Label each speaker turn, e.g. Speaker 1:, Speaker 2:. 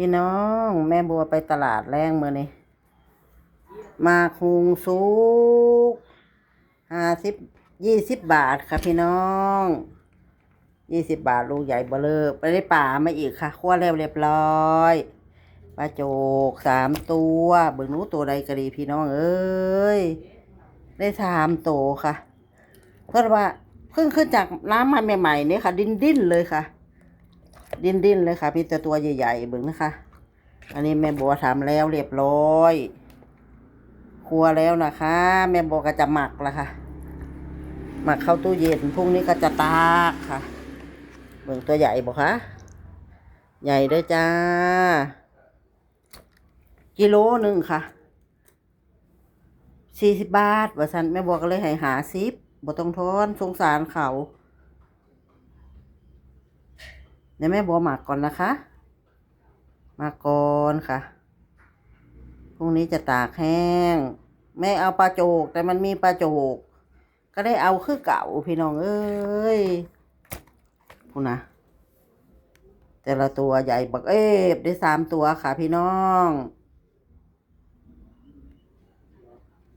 Speaker 1: พี่น้องแม่บัวไปตลาดแรงเมื่อนี้มาคุงซุกห้าสิบยี่สิบบาทค่ะพี่น้องยี่สิบบาทลูกใหญ่เบลอไปได้ป่ามาอีกค่ะคั่วแล้วเรียบร้อยปลาโจกสามตัวเบิ่งหนู้ตัวใดก็ดีพี่น้องเอ้ยได้สามตัวค่ะ เพราะว่าเพิ่งขึ้นจากน้ำมาใหม่ๆเนี่ยค่ะ ดิ้นดิ้นๆเลยค่ะ ดิ้นดิ้นๆเลยค่ะมีแต่ตัวใหญ่ๆเบิ่งนะคะ อันนี้แม่บัวทำแล้วเรียบร้อย ครัวแล้วนะคะ แม่บัวก็จะหมักละค่ะ หมักเข้าตู้เย็นพรุ่งนี้ก็จะตากค่ะ เบิ่งตัวใหญ่บอกคะใหญ่เด้อจ้า กิโลหนึ่งค่ะสี่สิบบาทว่าสันแม่บัวก็เลยให้หาซิบบ่ต้องทอนสงสารเขา เดี๋ยวแม่บัวหมักก่อนนะคะหมักก่อนค่ะพรุ่งนี้จะตากแห้ง แม่เอาปลาโจก แต่มันมีปลาโจก ก็ได้เอาคือเก่าพี่น้องเอ้ยพูดนะแต่ละตัวใหญ่บักเอฟได้สามตัวค่ะพี่น้อง